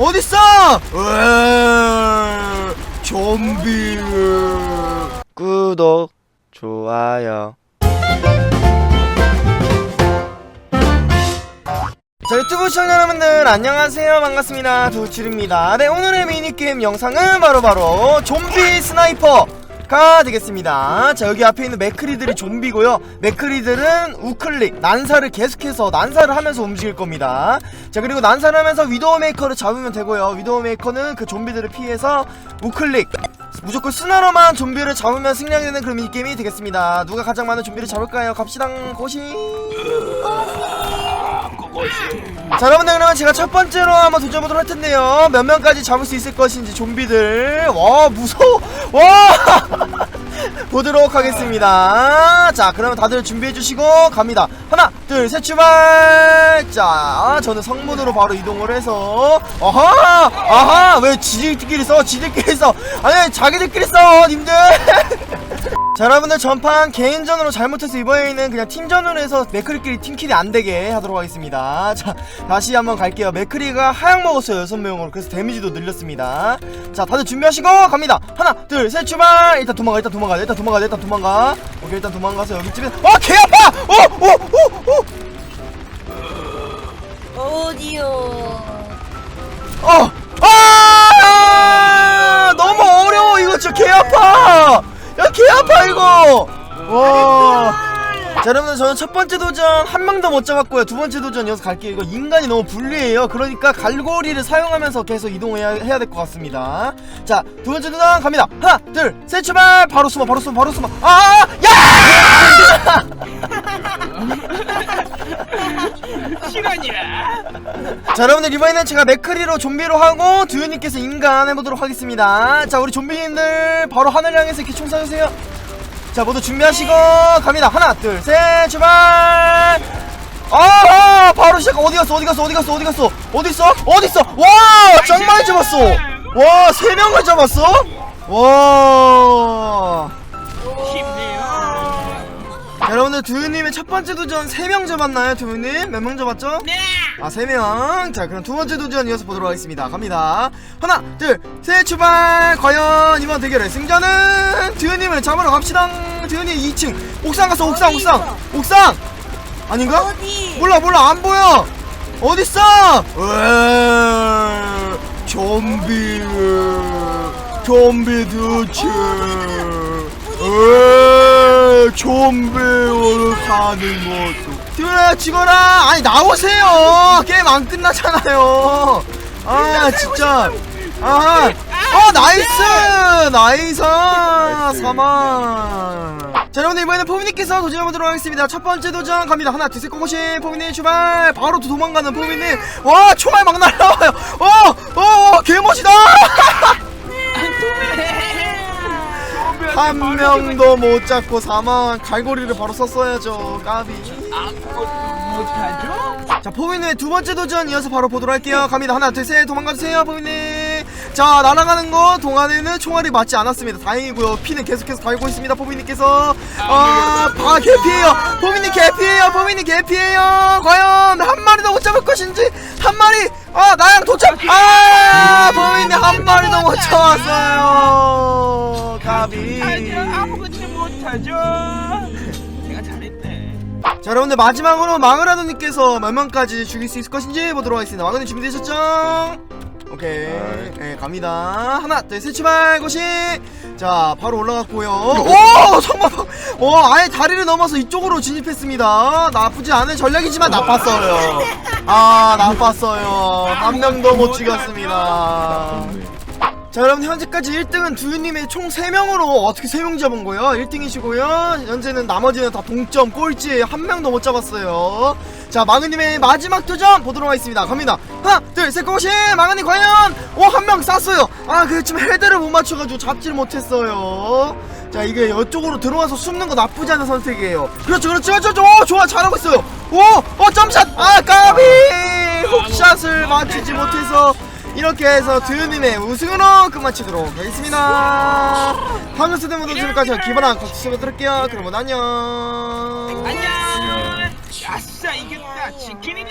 어딨어? 으아, 좀비. 구독, 좋아요. 자 유튜브 시청자 여러분들 안녕하세요 반갑습니다 두칠입니다 네 오늘의 미니게임 영상은 바로바로 좀비 스나이퍼 가 되겠습니다. 자 여기 앞에 있는 맥크리들이 좀비고요. 맥크리들은 우클릭 난사를 계속해서 난사를 하면서 움직일 겁니다. 자 그리고 난사를 하면서 위도우메이커를 잡으면 되고요. 위도우메이커는 그 좀비들을 피해서 우클릭 무조건 순화로만 좀비를 잡으면 승리하게 되는 그런 미니게임이 되겠습니다. 누가 가장 많은 좀비를 잡을까요? 갑시다 고시 자 여러분들 그러면 제가 첫 번째로 한번 도전해보도록 할 텐데요. 몇 명까지 잡을 수 있을 것인지 좀비들. 와 무서워. 와! 보도록 하겠습니다. 자 그러면 다들 준비해주시고 갑니다. 하나 둘 셋 출발! 자 저는 성문으로 바로 이동을 해서 아하 아하 왜 지들끼리 써? 지들끼리 써! 아니 자기들끼리 써 님들 자 여러분들 전판 개인전으로 잘못해서 이번에는 그냥 팀전으로 해서 맥크리끼리 팀킬이 안되게 하도록 하겠습니다. 자 다시 한번 갈게요. 맥크리가 하향 먹었어요 6명으로. 그래서 데미지도 늘렸습니다. 자 다들 준비하시고 갑니다. 하나 둘 셋 출발! 일단 도망가 일단 도망가 일단 도망가 일단 도망가. 오케이 일단 도망가서 여기쯤에 어 개 아파! 오오오오! 어디요? 어! 아파 이거! 와. 자 여러분들 저는 첫 번째 도전 한 명도 못 잡았고요 두 번째 도전 여기서 갈게요 이거 인간이 너무 불리해요 그러니까 갈고리를 사용하면서 계속 이동해야 해야 될 것 같습니다 자 두 번째 도전 갑니다 하나 둘 셋 출발 바로 숨어 바로 숨어 바로 숨어 아! 야! 자 여러분들 이번에는 제가 맥크리로 좀비로 하고 두유님께서 인간 해보도록 하겠습니다. 자 우리 좀비님들 바로 하늘 향해서 이렇게 총 쏴주세요. 자 모두 준비하시고 갑니다. 하나 둘 셋 출발! 아 바로 시작! 어디 갔어? 어디 갔어? 어디 갔어? 어디 갔어? 어디 있어? 어디 있어? 와짱 많이 잡았어! 와 세 명을 잡았어? 와! 자, 여러분들 두유님의 첫 번째 도전 3명 잡았나요? 두유님? 몇 명 잡았죠? 네! 아 3명. 자 그럼 두 번째 도전 이어서 보도록 하겠습니다. 갑니다. 하나 둘셋 출발! 과연 이번 대결의 승자는 두유님을 잡으러 갑시다. 두유님 2층. 옥상 갔어 옥상 옥상. 옥상! 아닌가? 어디? 몰라 몰라. 안 보여. 어딨어? 으 좀비 좀비 두치 으 좀비로 가는 것도. 듀야 죽어라! 아니 나오세요! 게임 안 끝나잖아요. 아 진짜. 아 어 나이스! 나이스! 사망! 자 여러분들 이번에는 포미님께서 도전해보도록 하겠습니다. 첫 번째 도전 갑니다. 하나 둘셋 고고시 포미님 출발! 바로 또 도망가는 포미님 와 총알 막 날라와요. 어어 개멋이다 한 명도 못 잡고 사망 갈고리를 바로 썼어야죠 까비. 자 포미님 두 번째 도전 이어서 바로 보도록 할게요. 갑니다. 하나 둘 셋. 도망가주세요 포미님 자 날아가는 거 동안에는 총알이 맞지 않았습니다. 다행이고요. 피는 계속해서 달고 있습니다 포미님께서. 아바 개피해요. 포미님 개피해요. 포미님 개피해요. 과연 한 마리도 못 잡을 것인지 한 마리 아 나양 도착 아 포미님 한 마리도 못 잡았어요 가비 아무것도 못하죠. 내가 잘했네. 자 여러분들 마지막으로 마그라도님께서 몇 명까지 죽일 수 있을 것인지 보도록 하겠습니다 마그라도님 준비되셨죠? 오케이. 네, 갑니다. 하나 둘 셋 출발 고시! 자 바로 올라갔고요. 오! 정말 오 아예 다리를 넘어서 이쪽으로 진입했습니다. 나쁘지 않은 전략이지만 나빴어요. 아 나빴어요. 한 명도 못 찍었습니다 자 여러분 현재까지 1등은 두유님의 총 3명으로 어떻게 3명 잡은 거예요? 1등이시고요. 현재는 나머지는 다 동점 꼴찌 한 명도 못 잡았어요. 자 마그님의 마지막 도전 보도록 하겠습니다. 갑니다. 하나 둘셋 고시! 마그님 과연? 오한 명 쐈어요. 아그 지금 헤드를 못 맞춰가지고 잡지를 못했어요. 자 이게 이쪽으로 들어와서 숨는 거 나쁘지 않은 선택이에요. 그렇죠 그렇죠 그렇죠 오 좋아 잘하고 있어요. 오어 점샷! 아 까비! 훅샷을 맞추지 못해서 이렇게 해서 두유님의 우승으로 끝마치도록 하겠습니다. 다음 수대 모두 지금까지 기반한 박수 드릴게요. 그러면 안녕. 안녕. 아싸 이겼다. 치킨이다.